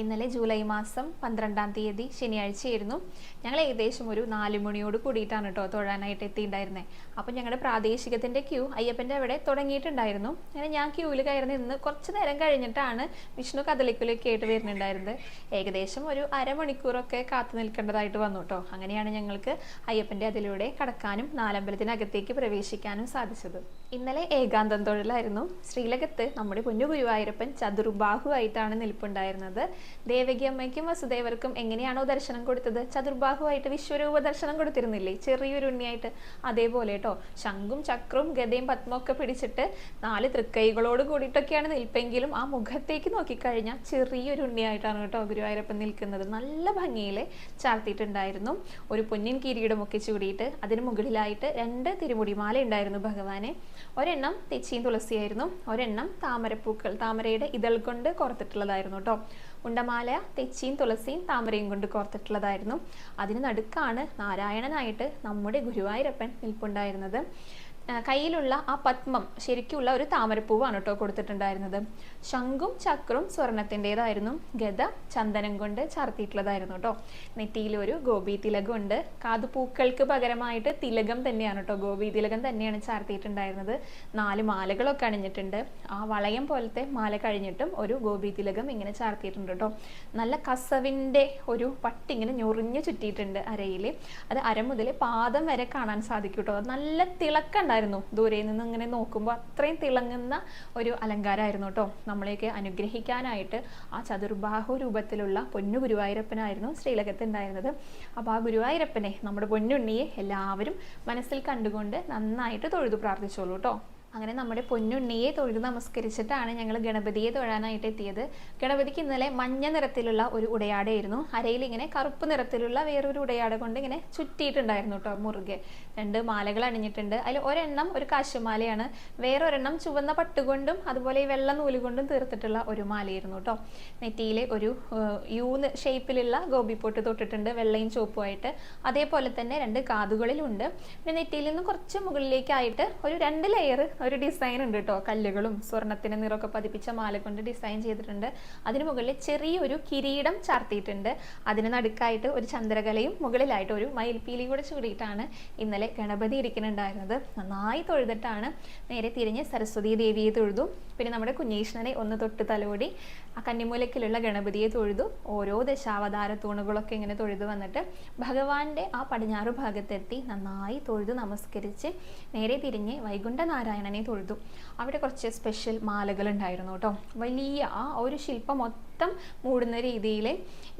ഇന്നലെ ജൂലൈ മാസം പന്ത്രണ്ടാം തീയതി ശനിയാഴ്ചയായിരുന്നു. ഞങ്ങൾ ഏകദേശം ഒരു നാല് മണിയോട് കൂടിയിട്ടാണ് കേട്ടോ തൊഴാനായിട്ട് എത്തിയിട്ടുണ്ടായിരുന്നത് അപ്പം ഞങ്ങളുടെ പ്രാദേശികത്തിന്റെ ക്യൂ അയ്യപ്പന്റെ അവിടെ തുടങ്ങിയിട്ടുണ്ടായിരുന്നു. അങ്ങനെ ഞാൻ ക്യൂവിൽ കയറി നിന്ന് കുറച്ച് നേരം കഴിഞ്ഞിട്ടാണ് വിഷ്ണു കദളിക്കുലൊക്കെ ആയിട്ട് വരുന്നുണ്ടായിരുന്നത് ഏകദേശം ഒരു അരമണിക്കൂറൊക്കെ കാത്തു നിൽക്കേണ്ടതായിട്ട് വന്നു കേട്ടോ. അങ്ങനെയാണ് ഞങ്ങൾക്ക് അയ്യപ്പന്റെ അതിലൂടെ കടക്കാനും നാലമ്പലത്തിനകത്തേക്ക് പ്രവേശിക്കാനും സാധിച്ചത്. ഇന്നലെ ഏകാന്തം തൊഴിലായിരുന്നു. ശ്രീലകത്ത് നമ്മുടെ പൊന്നു ഗുരുവായൂരപ്പൻ ചതുർബാഹു ആയിട്ടാണ് നിൽപ്പുണ്ടായിരുന്നത്. ദേവകി അമ്മയ്ക്കും വസുദേവർക്കും എങ്ങനെയാണോ ദർശനം കൊടുത്തത്? ചതുർബാഹുവായിട്ട് വിശ്വരൂപ ദർശനം കൊടുത്തിരുന്നില്ലേ? ചെറിയൊരു ഉണ്ണിയായിട്ട്. അതേപോലെ കേട്ടോ ശംഖും ചക്രവും ഗതയും പത്മൊക്കെ പിടിച്ചിട്ട് നാല് തൃക്കൈകളോട് കൂടിയിട്ടൊക്കെയാണ് നിൽപ്പെങ്കിലും ആ മുഖത്തേക്ക് നോക്കിക്കഴിഞ്ഞാൽ ചെറിയൊരു ഉണ്ണിയായിട്ടാണ് കേട്ടോ ഗുരുവായൂരപ്പൻ നിൽക്കുന്നത്. നല്ല ഭംഗിയിൽ ചാർത്തിയിട്ടുണ്ടായിരുന്നു. ഒരു പൊന്നിൻ കിരീടമൊക്കെ ചൂടിയിട്ട് അതിന് മുകളിലായിട്ട് രണ്ട് തിരുമുടിമാല ഉണ്ടായിരുന്നു ഭഗവാനെ. ഒരെണ്ണം തെച്ചിയും തുളസിയായിരുന്നു. ഒരെണ്ണം താമരപ്പൂക്കൾ താമരയുടെ ഇതൾ കൊണ്ട് കോർത്തിട്ടുള്ളതായിരുന്നു കേട്ടോ ഉണ്ടമാല തെച്ചിയും തുളസിയും താമരയും കൊണ്ട് കോർത്തിട്ടുള്ളതായിരുന്നു. അതിന് നടുക്കാണ് നാരായണനായിട്ട് നമ്മുടെ ഗുരുവായൂരപ്പൻ നിൽപ്പുണ്ടായിരുന്നത്. കയ്യിലുള്ള ആ പത്മം ശരിക്കുള്ള ഒരു താമരപ്പൂവാണ് കേട്ടോ കൊടുത്തിട്ടുണ്ടായിരുന്നത്. ശംഖും ചക്രവും സ്വർണത്തിന്റെതായിരുന്നു. ഗത ചന്ദനം കൊണ്ട് ചാർത്തിയിട്ടുള്ളതായിരുന്നു കേട്ടോ. നെറ്റിയിൽ ഒരു ഗോപി തിലകം ഉണ്ട്. കാതുപൂക്കൾക്ക് പകരമായിട്ട് തിലകം തന്നെയാണ് കേട്ടോ. ഗോപി തിലകം തന്നെയാണ് ചാർത്തിയിട്ടുണ്ടായിരുന്നത്. നാല് മാലകളൊക്കെ അണിഞ്ഞിട്ടുണ്ട്. ആ വളയം പോലത്തെ മാല കഴിഞ്ഞിട്ടും ഒരു ഗോപി തിലകം ഇങ്ങനെ ചാർത്തിയിട്ടുണ്ട് കേട്ടോ. നല്ല കസവിന്റെ ഒരു പട്ടിങ്ങനെ ഞൊറിഞ്ഞു ചുറ്റിയിട്ടുണ്ട് അരയിൽ. അത് അര മുതൽ പാദം വരെ കാണാൻ സാധിക്കും കേട്ടോ. നല്ല തിളക്കണ്ടായിരുന്നു ദൂരെ നിന്ന് ഇങ്ങനെ നോക്കുമ്പോൾ അത്രയും തിളങ്ങുന്ന ഒരു അലങ്കാരമായിരുന്നു കേട്ടോ. നമ്മളെയൊക്കെ അനുഗ്രഹിക്കാനായിട്ട് ആ ചതുർബാഹു രൂപത്തിലുള്ള പൊന്നു ഗുരുവായൂരപ്പനായിരുന്നു ശ്രീലകത്ത് ഉണ്ടായിരുന്നത്. അപ്പോൾ ആ ഗുരുവായൂരപ്പനെ നമ്മുടെ പൊന്നുണ്ണിയെ എല്ലാവരും മനസ്സിൽ കണ്ടുകൊണ്ട് നന്നായിട്ട് തൊഴുതു പ്രാർത്ഥിച്ചോളൂ കേട്ടോ. അങ്ങനെ നമ്മുടെ പൊന്നുണ്ണിയെ തൊഴുത് നമസ്കരിച്ചിട്ടാണ് ഞങ്ങൾ ഗണപതിയെ തൊഴാനായിട്ട് എത്തിയത്. ഗണപതിക്ക് ഇന്നലെ മഞ്ഞ നിറത്തിലുള്ള ഒരു ഉടയാടയായിരുന്നു. അരയിൽ ഇങ്ങനെ കറുപ്പ് നിറത്തിലുള്ള വേറൊരു ഉടയാട കൊണ്ട് ഇങ്ങനെ ചുറ്റിയിട്ടുണ്ടായിരുന്നു കേട്ടോ മുറുകെ. രണ്ട് മാലകൾ അണിഞ്ഞിട്ടുണ്ട്. അതിൽ ഒരെണ്ണം ഒരു കാശുമാലയാണ്. വേറൊരെണ്ണം ചുവന്ന പട്ടുകൊണ്ടും അതുപോലെ ഈ വെള്ള നൂൽ കൊണ്ടും തീർത്തിട്ടുള്ള ഒരു മാലയായിരുന്നു കേട്ടോ നെറ്റിയിലെ ഒരു യൂ ഷേപ്പിലുള്ള ഗോപിപ്പൊട്ട് തൊട്ടിട്ടുണ്ട് വെള്ളയും ചുവപ്പുമായിട്ട്. അതേപോലെ തന്നെ രണ്ട് കാതുകളിലുണ്ട്. പിന്നെ നെറ്റിയിൽ നിന്ന് കുറച്ച് മുകളിലേക്കായിട്ട് ഒരു രണ്ട് ലെയർ ഒരു ഡിസൈൻ ഉണ്ട് കേട്ടോ കല്ലുകളും സ്വർണത്തിന് നിറമൊക്കെ പതിപ്പിച്ച മാല കൊണ്ട് ഡിസൈൻ ചെയ്തിട്ടുണ്ട്. അതിന് മുകളിൽ ചെറിയൊരു കിരീടം ചാർത്തിയിട്ടുണ്ട്. അതിന് നടുക്കായിട്ട് ഒരു ചന്ദ്രകലയും മുകളിലായിട്ട് ഒരു മയിൽപ്പീലി കൂടെ ചൂടിയിട്ടാണ് ഇന്നലെ ഗണപതി ഇരിക്കുന്നുണ്ടായിരുന്നത്. നന്നായി തൊഴുതിട്ടാണ് നേരെ തിരിഞ്ഞ് സരസ്വതി ദേവിയെ തൊഴുതു. പിന്നെ നമ്മുടെ കുഞ്ഞീഷ്ണനെ ഒന്ന് തൊട്ട് തലോടി ആ കന്നിമൂലക്കിലുള്ള ഗണപതിയെ തൊഴുതു. ഓരോ ദശാവതാര തൂണുകളൊക്കെ ഇങ്ങനെ തൊഴുതു വന്നിട്ട് ഭഗവാന്റെ ആ പടിഞ്ഞാറ് ഭാഗത്തെത്തി നന്നായി തൊഴുതു നമസ്കരിച്ച് നേരെ തിരിഞ്ഞ് വൈകുണ്ഠ നാരായണനെ തൊഴുതു. അവിടെ കുറച്ച് സ്പെഷ്യൽ മാലകൾ ഉണ്ടായിരുന്നു കേട്ടോ. വലിയ ആ ഒരു ശില്പം മൊത്തം മൂടുന്ന രീതിയിൽ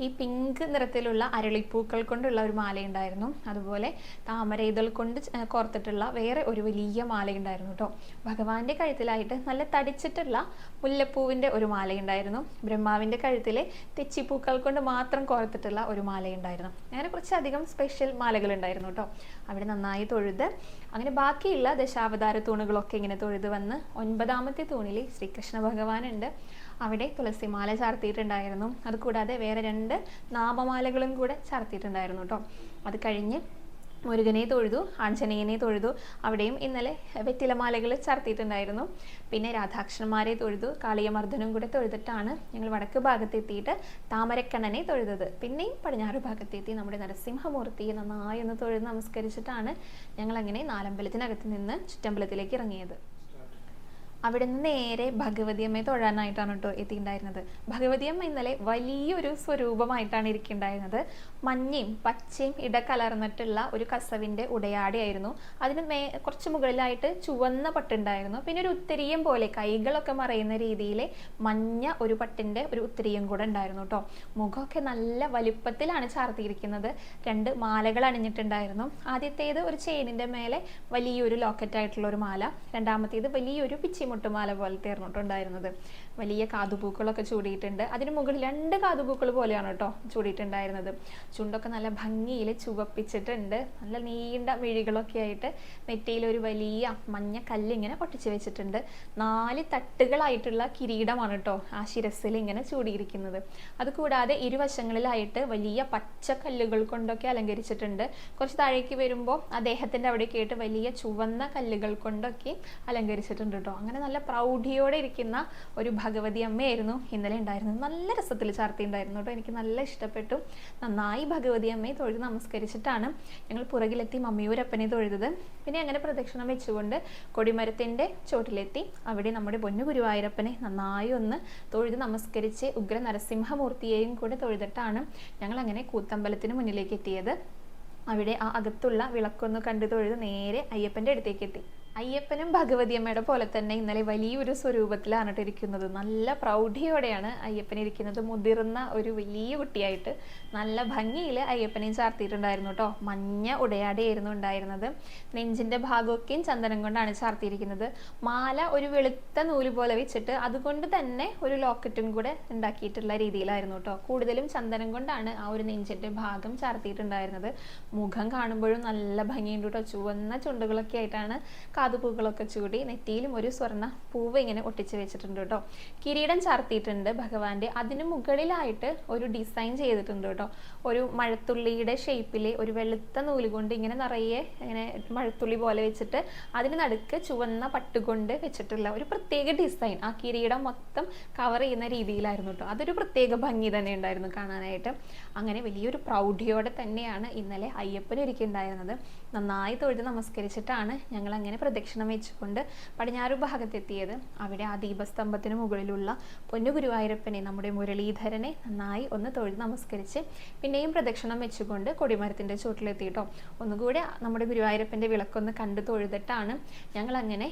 ഈ പിങ്ക് നിറത്തിലുള്ള അരളിപ്പൂക്കൾ കൊണ്ടുള്ള ഒരു മാലയുണ്ടായിരുന്നു. അതുപോലെ താമര ഇതൾ കൊണ്ട് കോർത്തിട്ടുള്ള വേറെ ഒരു വലിയ മാലയുണ്ടായിരുന്നു കേട്ടോ ഭഗവാന്റെ കഴുത്തിലായിട്ട് നല്ല തടിച്ചിട്ടുള്ള മുല്ലപ്പൂവിന്റെ ഒരു മാലയുണ്ടായിരുന്നു. ബ്രഹ്മാവിന്റെ കഴുത്തിലെ തെച്ചിപ്പൂക്കൾ കൊണ്ട് മാത്രം കോർത്തിട്ടുള്ള ഒരു മാലയുണ്ടായിരുന്നു. അങ്ങനെ കുറച്ചധികം സ്പെഷ്യൽ മാലകൾ ഉണ്ടായിരുന്നു കേട്ടോ അവിടെ നന്നായി തൊഴുത് അങ്ങനെ ബാക്കിയുള്ള ദശാവതാര തൂണുകളൊക്കെ ഇങ്ങനെ തൊഴുത് വന്ന് ഒൻപതാമത്തെ തൂണിൽ ശ്രീകൃഷ്ണ ഭഗവാനുണ്ട്. അവിടെ തുളസിമാല ചാർത്തിയിട്ടുണ്ടായിരുന്നു. അതുകൂടാതെ വേറെ രണ്ട് നാമമാലകളും കൂടെ ചാർത്തിയിട്ടുണ്ടായിരുന്നു കേട്ടോ അത് കഴിഞ്ഞ് മുരുകനെ തൊഴുതു ആഞ്ജനേയനെ തൊഴുതു. അവിടെയും ഇന്നലെ വെറ്റിലമാലകൾ ചർത്തിയിട്ടുണ്ടായിരുന്നു. പിന്നെ രാധാകൃഷ്ണന്മാരെ തൊഴുതു കാളിയമർദ്ദനും കൂടെ തൊഴുതിട്ടാണ് ഞങ്ങൾ വടക്ക് ഭാഗത്തെത്തിയിട്ട് താമരക്കണ്ണനെ തൊഴുതത്. പിന്നെയും പടിഞ്ഞാറ് ഭാഗത്തെത്തി നമ്മുടെ നരസിംഹമൂർത്തിയെ നന്നായി ഒന്ന് തൊഴുത് നമസ്കരിച്ചിട്ടാണ് ഞങ്ങൾ അങ്ങനെ നാലമ്പലത്തിനകത്ത് നിന്ന് ചുറ്റമ്പലത്തിലേക്ക് ഇറങ്ങിയത്. അവിടെ നിന്ന് നേരെ ഭഗവതി അമ്മയെ തൊഴാനായിട്ടാണ് കേട്ടോ എത്തിയിട്ടുണ്ടായിരുന്നത്. ഭഗവതി അമ്മ ഇന്നലെ വലിയൊരു സ്വരൂപമായിട്ടാണ് ഇരിക്കുന്നുണ്ടായിരുന്നത്. മഞ്ഞയും പച്ചയും ഇടകലർന്നിട്ടുള്ള ഒരു കസവിന്റെ ഉടയാടിയായിരുന്നു. അതിന് മേ കുറച്ച് മുകളിലായിട്ട് ചുവന്ന പട്ടുണ്ടായിരുന്നു. പിന്നെ ഒരു ഉത്തരീയം പോലെ കൈകളൊക്കെ മറയുന്ന രീതിയിൽ മഞ്ഞ ഒരു പട്ടിന്റെ ഒരു ഉത്തരീയം കൂടെ ഉണ്ടായിരുന്നു കേട്ടോ. മുഖമൊക്കെ നല്ല വലുപ്പത്തിലാണ് ചാർത്തിയിരിക്കുന്നത്. രണ്ട് മാലകൾ അണിഞ്ഞിട്ടുണ്ടായിരുന്നു. ആദ്യത്തേത് ഒരു ചെയിനിന്റെ മേലെ വലിയൊരു ലോക്കറ്റ് ആയിട്ടുള്ള ഒരു മാല. രണ്ടാമത്തേത് വലിയൊരു പിച്ചി തെച്ചിമുട്ടുമാല പോലെ ഉണ്ടായിരുന്നത്. വലിയ കാതുപൂക്കളൊക്കെ ചൂടിയിട്ടുണ്ട്. അതിന് മുകളിൽ രണ്ട് കാതുപൂക്കൾ പോലെയാണ് കേട്ടോ ചൂടിയിട്ടുണ്ടായിരുന്നത്. ചുണ്ടൊക്കെ നല്ല ഭംഗിയിൽ ചുവപ്പിച്ചിട്ടുണ്ട്. നല്ല നീണ്ട മിഴികളൊക്കെ ആയിട്ട് നെറ്റിയിൽ ഒരു വലിയ മഞ്ഞ കല്ലിങ്ങനെ പൊട്ടിച്ചു വെച്ചിട്ടുണ്ട്. നാല് തട്ടുകളായിട്ടുള്ള കിരീടമാണ് കേട്ടോ ആ ശിരസിൽ ഇങ്ങനെ ചൂടിയിരിക്കുന്നത്. അതുകൂടാതെ ഇരുവശങ്ങളിലായിട്ട് വലിയ പച്ച കല്ലുകൾ കൊണ്ടൊക്കെ അലങ്കരിച്ചിട്ടുണ്ട്. കുറച്ച് താഴേക്ക് വരുമ്പോൾ അദ്ദേഹത്തിന്റെ അവിടേക്ക് ആയിട്ട് വലിയ ചുവന്ന കല്ലുകൾ കൊണ്ടൊക്കെ അലങ്കരിച്ചിട്ടുണ്ട് കേട്ടോ. അങ്ങനെ നല്ല പ്രൗഢിയോടെ ഇരിക്കുന്ന ഒരു ഭഗവതി അമ്മയായിരുന്നു. ഇന്നലെ ഉണ്ടായിരുന്നത്. നല്ല രസത്തിൽ ചാർത്തി ഉണ്ടായിരുന്നു കേട്ടോ. എനിക്ക് നല്ല ഇഷ്ടപ്പെട്ടു. നന്നായി ഭഗവതി അമ്മയെ തൊഴുത് നമസ്കരിച്ചിട്ടാണ് ഞങ്ങൾ പുറകിലെത്തി മമ്മിയൂരപ്പനെ തൊഴുതത്. പിന്നെ അങ്ങനെ പ്രദക്ഷിണം വെച്ചുകൊണ്ട് കൊടിമരത്തിന്റെ ചോട്ടിലെത്തി. അവിടെ നമ്മുടെ പൊന്നു ഗുരുവായൂരപ്പനെ നന്നായി ഒന്ന് തൊഴുത് നമസ്കരിച്ച് ഉഗ്ര നരസിംഹമൂർത്തിയെയും കൂടെ തൊഴുതിട്ടാണ് ഞങ്ങൾ അങ്ങനെ കൂത്തമ്പലത്തിന് മുന്നിലേക്ക് എത്തിയത്. അവിടെ ആ അകത്തുള്ള വിളക്കൊന്ന് കണ്ടു തൊഴുത് നേരെ അയ്യപ്പന്റെ അടുത്തേക്ക് എത്തി. അയ്യപ്പനും ഭഗവതിയമ്മയുടെ പോലെ തന്നെ ഇന്നലെ വലിയൊരു സ്വരൂപത്തിലാണ് ഇരിക്കുന്നത് നല്ല പ്രൗഢിയോടെയാണ് അയ്യപ്പൻ ഇരിക്കുന്നത്. മുതിർന്ന ഒരു വലിയ കുട്ടിയായിട്ട് നല്ല ഭംഗിയിൽ അയ്യപ്പനെയും ചാർത്തിയിട്ടുണ്ടായിരുന്നു കേട്ടോ മഞ്ഞ ഉടയാടെയായിരുന്നു ഉണ്ടായിരുന്നത്. നെഞ്ചിന്റെ ഭാഗമൊക്കെയും ചന്ദനം കൊണ്ടാണ് ചാർത്തിയിരിക്കുന്നത്. മാല ഒരു വെളുത്ത നൂൽ പോലെ വെച്ചിട്ട് അതുകൊണ്ട് തന്നെ ഒരു ലോക്കറ്റും കൂടെ ഉണ്ടാക്കിയിട്ടുള്ള രീതിയിലായിരുന്നു കേട്ടോ കൂടുതലും ചന്ദനം കൊണ്ടാണ് ആ ഒരു നെഞ്ചിന്റെ ഭാഗം ചാർത്തിയിട്ടുണ്ടായിരുന്നത്. മുഖം കാണുമ്പോഴും നല്ല ഭംഗിയുണ്ട് കേട്ടോ ചുവന്ന ചുണ്ടുകളൊക്കെ ആയിട്ടാണ് കാതുപൂക്കളൊക്കെ ചൂടി നെറ്റിയിലും ഒരു സ്വർണ പൂവ് ഇങ്ങനെ ഒട്ടിച്ചു വെച്ചിട്ടുണ്ട് കേട്ടോ. കിരീടം ചാർത്തിയിട്ടുണ്ട് ഭഗവാന്റെ. അതിന് മുകളിലായിട്ട് ഒരു ഡിസൈൻ ചെയ്തിട്ടുണ്ട് കേട്ടോ. ഒരു മഴത്തുള്ളിയുടെ ഷേപ്പിൽ ഒരു വെളുത്ത നൂൽ കൊണ്ട് ഇങ്ങനെ നിറയെ ഇങ്ങനെ മഴത്തുള്ളി പോലെ വെച്ചിട്ട് അതിന് നടുക്ക് ചുവന്ന പട്ടുകൊണ്ട് വെച്ചിട്ടുള്ള ഒരു പ്രത്യേക ഡിസൈൻ. ആ കിരീടം മൊത്തം കവർ ചെയ്യുന്ന രീതിയിലായിരുന്നു കേട്ടോ. അതൊരു പ്രത്യേക ഭംഗി തന്നെ ഉണ്ടായിരുന്നു കാണാനായിട്ട്. അങ്ങനെ വലിയൊരു പ്രൗഢിയോടെ തന്നെയാണ് ഇന്നലെ അയ്യപ്പൻ ഇരിക്കുന്നുണ്ടായിരുന്നത് നന്നായി തൊഴുത് നമസ്കരിച്ചിട്ടാണ് ഞങ്ങൾ അങ്ങനെ പ്രദക്ഷിണം വെച്ചുകൊണ്ട് പടിഞ്ഞാറ് ഭാഗത്തെത്തിയത്. അവിടെ ആ ദീപസ്തംഭത്തിന് മുകളിലുള്ള പൊന്നു ഗുരുവായൂരപ്പനെ നമ്മുടെ മുരളീധരനെ നന്നായി ഒന്ന് തൊഴുത് നമസ്കരിച്ച് പിന്നെയും പ്രദക്ഷിണം വെച്ചുകൊണ്ട് കൊടിമരത്തിന്റെ ചുവട്ടിലെത്തിയിട്ടോ. ഒന്നുകൂടെ നമ്മുടെ ഗുരുവായൂരപ്പന്റെ വിളക്കൊന്ന് കണ്ടു തൊഴുതിട്ടാണ് ഞങ്ങൾ അങ്ങനെ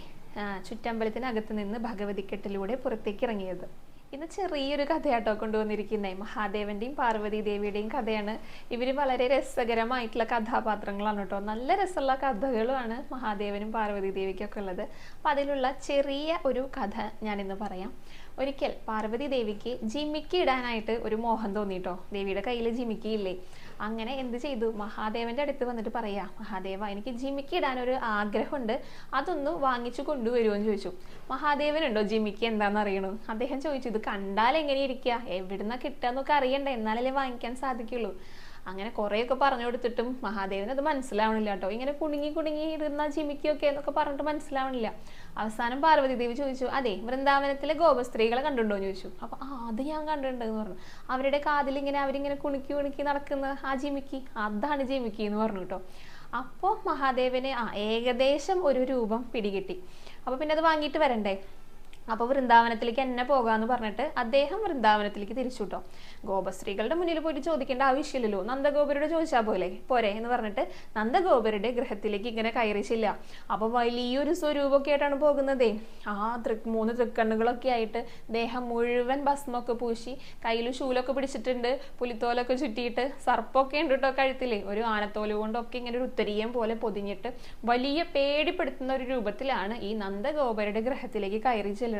ചുറ്റമ്പലത്തിനകത്ത് നിന്ന് ഭഗവതിക്കെട്ടിലൂടെ പുറത്തേക്ക് ഇറങ്ങിയത്. ഇന്ന് ചെറിയൊരു കഥയാട്ടോ കൊണ്ടുവന്നിരിക്കുന്നത് മഹാദേവന്റെയും പാർവതി ദേവിയുടെയും കഥയാണ്. ഇവർ വളരെ രസകരമായിട്ടുള്ള കഥാപാത്രങ്ങളാണ് കേട്ടോ. നല്ല രസമുള്ള കഥകളുമാണ് മഹാദേവനും പാർവതി ദേവിക്കൊക്കെ ഉള്ളത്. അപ്പം അതിലുള്ള ചെറിയ ഒരു കഥ ഞാനിന്ന് പറയാം. ഒരിക്കൽ പാർവതി ദേവിക്ക് ജിമിക്കി ഇടാനായിട്ട് ഒരു മോഹം തോന്നിട്ടോ? ദേവിയുടെ കയ്യിൽ ജിമിക്കി ഇല്ലേ? അങ്ങനെ എന്ത് ചെയ്തു? മഹാദേവന്റെ അടുത്ത് വന്നിട്ട് പറയാ മഹാദേവ എനിക്ക് ജിമിക്കി ഇടാൻ ഒരു ആഗ്രഹമുണ്ട്. അതൊന്ന് വാങ്ങിച്ചു കൊണ്ടുവരുമെന്ന് ചോദിച്ചു. മഹാദേവനുണ്ടോ ജിമിക്കി എന്താണെന്ന് അറിയണു? അദ്ദേഹം ചോദിച്ചു ഇത് കണ്ടാൽ എങ്ങനെ ഇരിക്കുക എവിടുന്ന കിട്ടാന്നൊക്കെ അറിയണ്ടേ. എന്നാലല്ലേ വാങ്ങിക്കാൻ സാധിക്കുള്ളൂ. അങ്ങനെ കുറേയൊക്കെ പറഞ്ഞു കൊടുത്തിട്ടും മഹാദേവന് അത് മനസ്സിലാവണില്ല കേട്ടോ. ഇങ്ങനെ കുണുങ്ങി കുണുങ്ങി ഇരുന്ന ജിമിക്കൊക്കെ എന്നൊക്കെ പറഞ്ഞിട്ട് മനസ്സിലാവണില്ല. അവസാനം പാർവതി ദേവി ചോദിച്ചു അതെ വൃന്ദാവനത്തിലെ ഗോപസ്ത്രീകളെ കണ്ടുണ്ടോ എന്ന് ചോദിച്ചു. അപ്പൊ ആ അത് ഞാൻ കണ്ടിട്ടുണ്ട് എന്ന് പറഞ്ഞു. അവരുടെ കാതിൽ ഇങ്ങനെ അവരിങ്ങനെ കുണുക്കി കുണുക്കി നടക്കുന്ന ആ ജിമിക്കി അതാണ് ജിമിക്കി എന്ന് പറഞ്ഞു കേട്ടോ. അപ്പോൾ മഹാദേവന് ആ ഏകദേശം ഒരു രൂപം പിടികിട്ടി. അപ്പോൾ പിന്നെ അത് വാങ്ങിയിട്ട് വരണ്ടേ? അപ്പോൾ വൃന്ദാവനത്തിലേക്ക് എന്നെ പോകാന്ന് പറഞ്ഞിട്ട് അദ്ദേഹം വൃന്ദാവനത്തിലേക്ക് തിരിച്ചു കേട്ടോ ഗോപസ്ത്രീകളുടെ മുന്നിൽ പോയിട്ട് ചോദിക്കേണ്ട ആവശ്യമില്ലല്ലോ. നന്ദഗോപുരുടെ ചോദിച്ചാൽ പോലെ. പോരെ എന്ന് പറഞ്ഞിട്ട് നന്ദഗോപുരുടെ ഗൃഹത്തിലേക്ക് ഇങ്ങനെ കയറിച്ചില്ല അപ്പോൾ വലിയൊരു സ്വരൂപമൊക്കെ ആയിട്ടാണ് പോകുന്നതേ. ആ തൃ മൂന്ന് തൃക്കണ്ണുകളൊക്കെ ആയിട്ട് ദേഹം മുഴുവൻ ഭസ്മൊക്കെ പൂശി കയ്യിൽ ശൂലൊക്കെ പിടിച്ചിട്ടുണ്ട് പുലിത്തോലൊക്കെ ചുറ്റിയിട്ട് സർപ്പൊക്കെ ഉണ്ട് കേട്ടോ കഴുത്തിലെ. ഒരു ആനത്തോൽ കൊണ്ടൊക്കെ ഇങ്ങനെ ഒരു ഉത്തരീയം പോലെ പൊതിഞ്ഞിട്ട് വലിയ പേടിപ്പെടുത്തുന്ന ഒരു രൂപത്തിലാണ് ഈ നന്ദഗോപരുടെ ഗ്രഹത്തിലേക്ക് കയറി ചെല്ലുന്നത്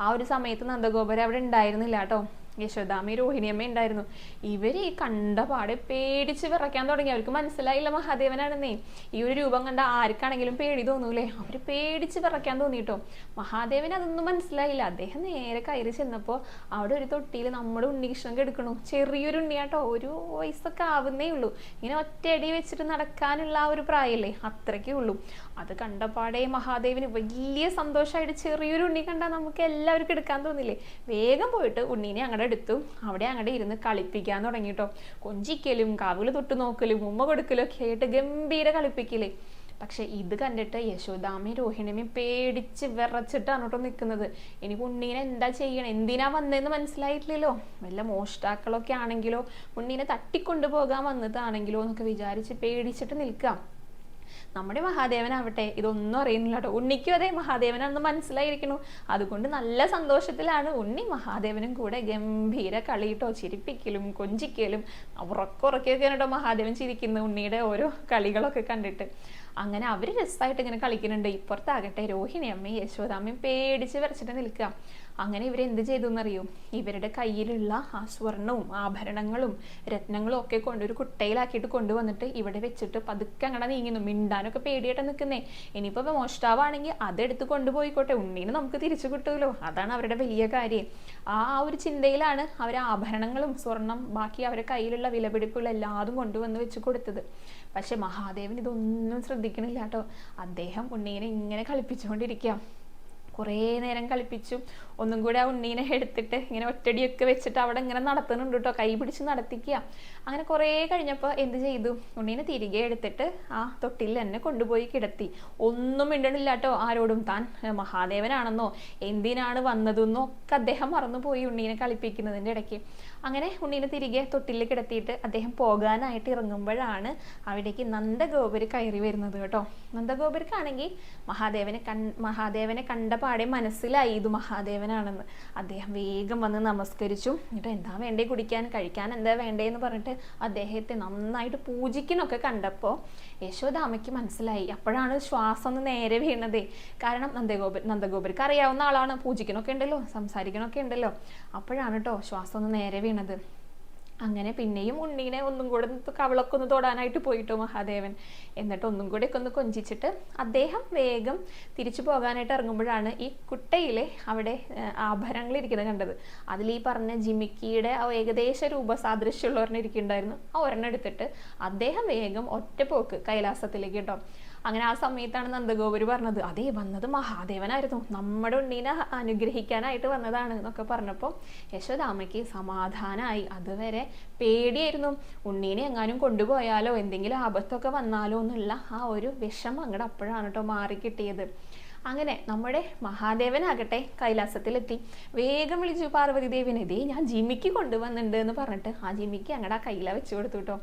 ആ ഒരു സമയത്ത് നന്ദഗോപുരം അവിടെ ഉണ്ടായിരുന്നില്ല കേട്ടോ. യശോദാമി രോഹിണിയമ്മ ഉണ്ടായിരുന്നു. ഇവർ ഈ കണ്ട പാടെ പേടിച്ച് വിറയ്ക്കാൻ തുടങ്ങി. അവർക്ക് മനസ്സിലായില്ല മഹാദേവനാണെന്നേ. ഈ ഒരു രൂപം കണ്ട ആർക്കാണെങ്കിലും പേടി തോന്നൂലേ? അവർ പേടിച്ച് വിറയ്ക്കാൻ തോന്നിട്ടോ? മഹാദേവന് അതൊന്നും മനസ്സിലായില്ല. അദ്ദേഹം നേരെ കയറി ചെന്നപ്പോ അവിടെ ഒരു തൊട്ടിയിൽ നമ്മുടെ ഉണ്ണികൃഷ്ണൻ കെടുക്കണു. ചെറിയൊരു ഉണ്ണിയാട്ടോ. ഒരു വയസ്സൊക്കെ ആവുന്നേ ഉള്ളൂ. ഇങ്ങനെ ഒറ്റയടി വെച്ചിട്ട് നടക്കാനുള്ള ആ ഒരു പ്രായമല്ലേ അത്രയ്ക്കേ ഉള്ളൂ. അത് കണ്ടപാടെ മഹാദേവന് വലിയ സന്തോഷമായിട്ട് ചെറിയൊരു ഉണ്ണി കണ്ടാൽ നമുക്ക് എല്ലാവർക്കും എടുക്കാൻ തോന്നില്ലേ? വേഗം പോയിട്ട് ഉണ്ണീനെ അങ്ങടെ എടുത്തു അവിടെ അങ്ങടെ ഇരുന്ന് കളിപ്പിക്കാൻ തുടങ്ങിട്ടോ. കൊഞ്ചിക്കലും കവിൾ തൊട്ട് നോക്കലും ഉമ്മ കൊടുക്കലും ഒക്കെ ആയിട്ട് ഗംഭീര കളിപ്പിക്കലേ. പക്ഷെ ഇത് കണ്ടിട്ട് യശോദാമയും രോഹിണിയമ്മയും പേടിച്ച് വിറച്ചിട്ടാണ് കേട്ടോ നിൽക്കുന്നത് ഇനി ഉണ്ണീനെ എന്താ ചെയ്യണം? എന്തിനാ വന്നതെന്ന് മനസ്സിലായിട്ടില്ലല്ലോ? വല്ല മോഷ്ടാക്കളൊക്കെ ആണെങ്കിലോ ഉണ്ണീനെ തട്ടിക്കൊണ്ടു പോകാൻ വന്നതാണെങ്കിലോ എന്നൊക്കെ വിചാരിച്ച് പേടിച്ചിട്ട് നിൽക്കാം. നമ്മുടെ മഹാദേവനാവട്ടെ ഇതൊന്നും അറിയുന്നില്ല കേട്ടോ ഉണ്ണിക്കും അതെ മഹാദേവനാണെന്ന് മനസ്സിലായിരിക്കണു അതുകൊണ്ട് നല്ല സന്തോഷത്തിലാണ് ഉണ്ണി മഹാദേവനും കൂടെ ഗംഭീര കളിയിട്ടോ ചിരിപ്പിക്കലും കൊഞ്ചിക്കലും ഉറക്കുറക്കിയൊക്കെയാണ് കേട്ടോ മഹാദേവൻ ചിരിക്കുന്നത് ഉണ്ണിയുടെ ഓരോ കളികളൊക്കെ കണ്ടിട്ട്. അങ്ങനെ അവർ രസമായിട്ട് ഇങ്ങനെ കളിക്കുന്നുണ്ട്. ഇപ്പുറത്താകട്ടെ രോഹിണി അമ്മയും യശോദാമ്മയും പേടിച്ച് വരച്ചിട്ട് നിൽക്കുക. അങ്ങനെ ഇവരെന്ത് ചെയ്തു എന്നറിയൂ? ഇവരുടെ കയ്യിലുള്ള ആ സ്വർണവും ആഭരണങ്ങളും രത്നങ്ങളും ഒക്കെ കൊണ്ട് ഒരു കുട്ടയിലാക്കിയിട്ട് കൊണ്ടുവന്നിട്ട് ഇവിടെ വെച്ചിട്ട് പതുക്കെ അങ്ങനെ നീങ്ങുന്നു. മിണ്ടാനൊക്കെ പേടിയായിട്ട് നിൽക്കുന്നേ ഇനിയിപ്പോൾ മോഷ്ടാവാണെങ്കിൽ അതെടുത്ത് കൊണ്ടുപോയിക്കോട്ടെ. ഉണ്ണീനെ നമുക്ക് തിരിച്ചു കിട്ടുമല്ലോ അതാണ് അവരുടെ വലിയ കാര്യം. ആ ഒരു ചിന്തയിലാണ് അവർ ആഭരണങ്ങളും സ്വർണം ബാക്കി അവരുടെ കയ്യിലുള്ള വിലപിടിപ്പുകൾ എല്ലാതും കൊണ്ടുവന്ന് വെച്ച് കൊടുത്തത്. പക്ഷെ മഹാദേവൻ ഇതൊന്നും ശ്രദ്ധിക്കണില്ല കേട്ടോ. അദ്ദേഹം ഉണ്ണീനെ ഇങ്ങനെ കളിപ്പിച്ചുകൊണ്ടിരിക്കുക കുറേ നേരം കളിപ്പിച്ചു ഒന്നും കൂടി ആ ഉണ്ണീനെ എടുത്തിട്ട് ഇങ്ങനെ ഒറ്റടിയൊക്കെ വെച്ചിട്ട് അവിടെ ഇങ്ങനെ നടത്തുന്നുണ്ട് കേട്ടോ കൈ പിടിച്ച് നടത്തിക്കുക അങ്ങനെ കുറേ കഴിഞ്ഞപ്പോൾ എന്ത് ചെയ്തു? ഉണ്ണീനെ തിരികെ എടുത്തിട്ട് ആ തൊട്ടിൽ എന്നെ കൊണ്ടുപോയി കിടത്തി. ഒന്നും മിണ്ടണില്ല കേട്ടോ ആരോടും. താൻ മഹാദേവനാണെന്നോ എന്തിനാണ് വന്നതെന്നോ ഒക്കെ അദ്ദേഹം മറന്നുപോയി ഉണ്ണീനെ കളിപ്പിക്കുന്നതിന്റെ ഇടയ്ക്ക്. അങ്ങനെ ഉണ്ണീനെ തിരികെ തൊട്ടിൽ കിടത്തിയിട്ട് അദ്ദേഹം പോകാനായിട്ട് ഇറങ്ങുമ്പോഴാണ് അവിടേക്ക് നന്ദഗോപുര് കയറി വരുന്നത് കേട്ടോ നന്ദഗോപുരക്കാണെങ്കിൽ മഹാദേവനെ കൺ മഹാദേവനെ കണ്ട പാടെ മനസ്സിലായി. ഇത് മഹാദേവനാണെന്ന് അദ്ദേഹം വേഗം വന്ന് നമസ്കരിച്ചു. എന്നിട്ട് എന്താ വേണ്ടേ കുടിക്കാൻ? കഴിക്കാൻ എന്താ വേണ്ടേന്ന് പറഞ്ഞിട്ട് അദ്ദേഹത്തെ നന്നായിട്ട് പൂജിക്കുന്നൊക്കെ കണ്ടപ്പോൾ യശോദാമയ്ക്ക് മനസ്സിലായി. അപ്പോഴാണ് ശ്വാസം ഒന്ന് നേരെ വീണതേ. കാരണം നന്ദഗോപുര നന്ദഗോപുരക്ക് അറിയാവുന്ന ആളാണ്. പൂജിക്കണൊക്കെ ഉണ്ടല്ലോ സംസാരിക്കണൊക്കെ ഉണ്ടല്ലോ. അപ്പോഴാണ് കേട്ടോ ശ്വാസം ഒന്ന് നേരെ വീണത്. അങ്ങനെ പിന്നെയും ഉണ്ണീനെ ഒന്നും കൂടെ കവളൊക്കെ ഒന്ന് തൊടാനായിട്ട് പോയിട്ടു മഹാദേവൻ. എന്നിട്ട് ഒന്നും കൂടെ ഒക്കെ ഒന്ന് കൊഞ്ചിച്ചിട്ട് അദ്ദേഹം വേഗം തിരിച്ചു പോകാനായിട്ട് ഇറങ്ങുമ്പോഴാണ് ഈ കുട്ടയിലെ അവിടെ ആഭരണങ്ങൾ ഇരിക്കുന്നത് കണ്ടത്. അതിൽ ഈ പറഞ്ഞ ജിമിക്കിയുടെ ആ ഏകദേശ രൂപസാദൃശ്യമുള്ള ഒരെണ്ണം ഇരിക്കുന്നുണ്ടായിരുന്നു. ആ ഒരെണ്ണം എടുത്തിട്ട് അദ്ദേഹം വേഗം ഒറ്റപ്പോക്ക് കൈലാസത്തിലേക്ക് കേട്ടോ. അങ്ങനെ ആ സമയത്താണ് നന്ദഗോപുര് പറഞ്ഞത് അതേ വന്നത് മഹാദേവനായിരുന്നു. നമ്മുടെ ഉണ്ണീനെ അനുഗ്രഹിക്കാനായിട്ട് വന്നതാണ് എന്നൊക്കെ പറഞ്ഞപ്പോൾ യശോദാമയ്ക്ക് സമാധാനമായി അതുവരെ പേടിയായിരുന്നു. ഉണ്ണീനെ എങ്ങാനും കൊണ്ടുപോയാലോ? എന്തെങ്കിലും ആപത്തൊക്കെ വന്നാലോ? എന്നുള്ള ആ ഒരു വിഷമം അങ്ങോട്ട് അപ്പോഴാണ് കേട്ടോ മാറി കിട്ടിയത് അങ്ങനെ നമ്മുടെ മഹാദേവനാകട്ടെ കൈലാസത്തിലെത്തി. വേഗം വിളിച്ചു പാർവതി ദേവിനെ ദേ ഞാൻ ജിമിക്ക് കൊണ്ടുവന്നിട്ടുണ്ട് എന്ന് പറഞ്ഞിട്ട് ആ ജിമിക്ക് അങ്ങടെ ആ കയ്യില വെച്ചു കൊടുത്തു കേട്ടോ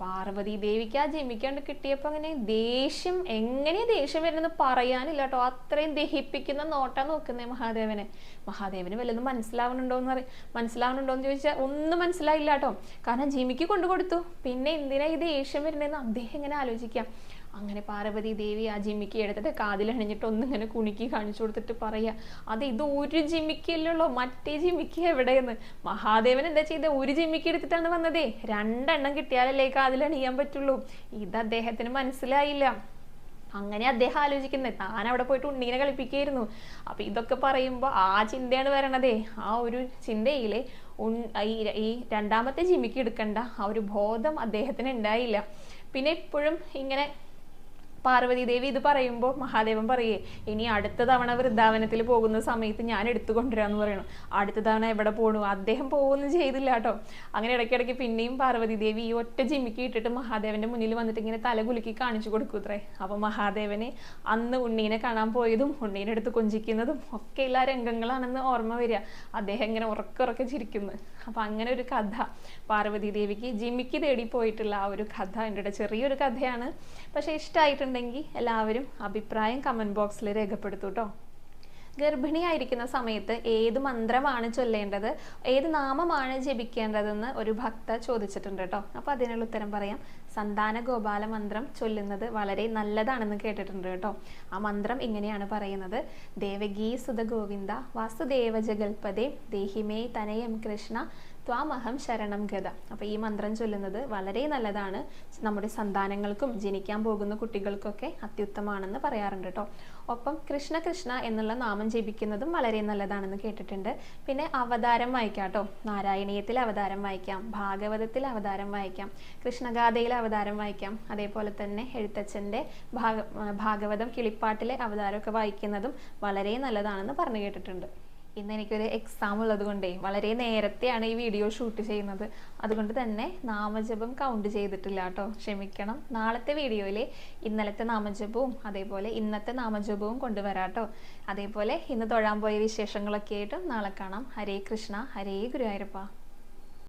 പാർവതി ദേവിക്ക് ആ ജമിക്കാണ്ട് കിട്ടിയപ്പോൾ അങ്ങനെ ദേഷ്യം എങ്ങനെ ദേഷ്യം വരുന്നത് പറയാനില്ല കേട്ടോ അത്രയും ദഹിപ്പിക്കുന്ന നോട്ടാ നോക്കുന്നേ മഹാദേവനെ. മഹാദേവന് വല്ലതും മനസ്സിലാവണുണ്ടോ എന്ന് പറയും മനസ്സിലാവുന്നുണ്ടോ എന്ന് ചോദിച്ചാൽ ഒന്നും മനസ്സിലായില്ല കേട്ടോ കാരണം ജിമിക്ക് കൊണ്ടു കൊടുത്തു പിന്നെ എന്തിനാ ഈ ദേഷ്യം വരുന്നതെന്ന് അദ്ദേഹം ഇങ്ങനെ ആലോചിക്കാം. അങ്ങനെ പാർവതി ദേവി ആ ജിമ്മിക്ക് എടുത്തിട്ട് കാതിലണിഞ്ഞിട്ട് ഒന്നിങ്ങനെ കുണുക്കി കാണിച്ചു കൊടുത്തിട്ട് പറയുക അത് ഇത് ഒരു ജിമ്മിക്കല്ലോ മറ്റേ ജിമ്മിക്ക് എവിടെയെന്ന്? മഹാദേവൻ എന്താ ചെയ്ത ഒരു ജിമ്മിക്ക് എടുത്തിട്ടാണ് വന്നതേ. രണ്ടെണ്ണം കിട്ടിയാലല്ലേ കാതിലണിയാൻ പറ്റുള്ളൂ. ഇത് അദ്ദേഹത്തിന് മനസ്സിലായില്ല. അങ്ങനെ അദ്ദേഹം ആലോചിക്കുന്നത് താൻ അവിടെ പോയിട്ട് ഉണ്ണീനെ കളിപ്പിക്കുകയായിരുന്നു അപ്പൊ ഇതൊക്കെ പറയുമ്പോൾ ആ ചിന്തയാണ് വരണതേ. ആ ഒരു ഈ ഈ രണ്ടാമത്തെ ജിമ്മിക്ക് എടുക്കണ്ട ആ ഒരു ബോധം അദ്ദേഹത്തിന് ഉണ്ടായില്ല. പിന്നെ ഇപ്പോഴും ഇങ്ങനെ പാർവതി ദേവി ഇത് പറയുമ്പോൾ മഹാദേവൻ പറയേ ഇനി അടുത്ത തവണ വൃന്ദാവനത്തിൽ പോകുന്ന സമയത്ത് ഞാൻ എടുത്തു കൊണ്ടുവരാന്ന് പറയണം. അടുത്ത തവണ എവിടെ പോകണു അദ്ദേഹം പോകുന്നു ചെയ്തില്ല കേട്ടോ. അങ്ങനെ ഇടയ്ക്കിടയ്ക്ക് പിന്നെയും പാർവതി ദേവി ഈ ഒറ്റ ജിമ്മിക്ക് ഇട്ടിട്ട് മഹാദേവന്റെ മുന്നിൽ വന്നിട്ട് ഇങ്ങനെ തലകുലുക്കി കാണിച്ചു കൊടുക്കൂത്രേ അപ്പൊ മഹാദേവനെ അന്ന് ഉണ്ണീനെ കാണാൻ പോയതും ഉണ്ണീനെ എടുത്ത് കൊഞ്ചിക്കുന്നതും ഒക്കെ എല്ലാ രംഗങ്ങളാണെന്ന് ഓർമ്മ വരിക. അദ്ദേഹം ഇങ്ങനെ ഉറക്കുറക്കെ ചിരിക്കുന്നു. അപ്പൊ അങ്ങനെ ഒരു കഥ പാർവതി ദേവിക്ക് ജിമ്മിക്ക് തേടി പോയിട്ടുള്ള ആ ഒരു കഥ എന്റെ ചെറിയൊരു കഥയാണ്. പക്ഷെ ഇഷ്ടമായിട്ടുണ്ടെങ്കിൽ എല്ലാവരും അഭിപ്രായം കമന്റ് ബോക്സിൽ രേഖപ്പെടുത്തൂട്ടോ. ഗർഭിണിയായിരിക്കുന്ന സമയത്ത് ഏത് മന്ത്രമാണ് ചൊല്ലേണ്ടത്? ഏത് നാമമാണ് ജപിക്കേണ്ടതെന്ന് ഒരു ഭക്ത ചോദിച്ചിട്ടുണ്ട് കേട്ടോ. അപ്പോൾ അതിനുള്ള ഉത്തരം പറയാം. സന്താന ഗോപാല മന്ത്രം ചൊല്ലുന്നത് വളരെ നല്ലതാണെന്ന് കേട്ടിട്ടുണ്ട് കേട്ടോ. ആ മന്ത്രം ഇങ്ങനെയാണ് പറയുന്നത്. ദേവഗീ സുത ഗോവിന്ദ വാസുദേവ ജഗൽപദേ ദേഹിമേ തനയം കൃഷ്ണ ത്വാമഹം ശരണം ഗത. അപ്പോൾ ഈ മന്ത്രം ചൊല്ലുന്നത് വളരെ നല്ലതാണ്. നമ്മുടെ സന്താനങ്ങൾക്കും ജനിക്കാൻ പോകുന്ന കുട്ടികൾക്കൊക്കെ അത്യുത്തമാണെന്ന് പറയാറുണ്ട് കേട്ടോ ഒപ്പം കൃഷ്ണ കൃഷ്ണ എന്നുള്ള നാമം ജപിക്കുന്നതും വളരെ നല്ലതാണെന്ന് കേട്ടിട്ടുണ്ട്. പിന്നെ അവതാരം വായിക്കാം കേട്ടോ നാരായണീയത്തിൽ അവതാരം വായിക്കാം ഭാഗവതത്തിൽ അവതാരം വായിക്കാം കൃഷ്ണഗാഥയിൽ അവതാരം വായിക്കാം. അതേപോലെ തന്നെ എഴുത്തച്ഛന്റെ ഭാഗ ഭാഗവതം കിളിപ്പാട്ടിലെ അവതാരമൊക്കെ വായിക്കുന്നതും വളരെ നല്ലതാണെന്ന് പറഞ്ഞു കേട്ടിട്ടുണ്ട്. ഇന്ന് എനിക്കൊരു എക്സാം ഉള്ളത് കൊണ്ടേ വളരെ നേരത്തെയാണ് ഈ വീഡിയോ ഷൂട്ട് ചെയ്യുന്നത്. അതുകൊണ്ട് തന്നെ നാമജപം കൗണ്ട് ചെയ്തിട്ടില്ല കേട്ടോ. ക്ഷമിക്കണം. നാളത്തെ വീഡിയോയിൽ ഇന്നലത്തെ നാമജപവും അതേപോലെ ഇന്നത്തെ നാമജപവും കൊണ്ടുവരാം കേട്ടോ. അതേപോലെ ഇന്ന് തൊഴാൻ പോയ വിശേഷങ്ങളൊക്കെ ആയിട്ട് നാളെ കാണാം. ഹരേ കൃഷ്ണ ഹരേ ഗുരുവായൂരപ്പ.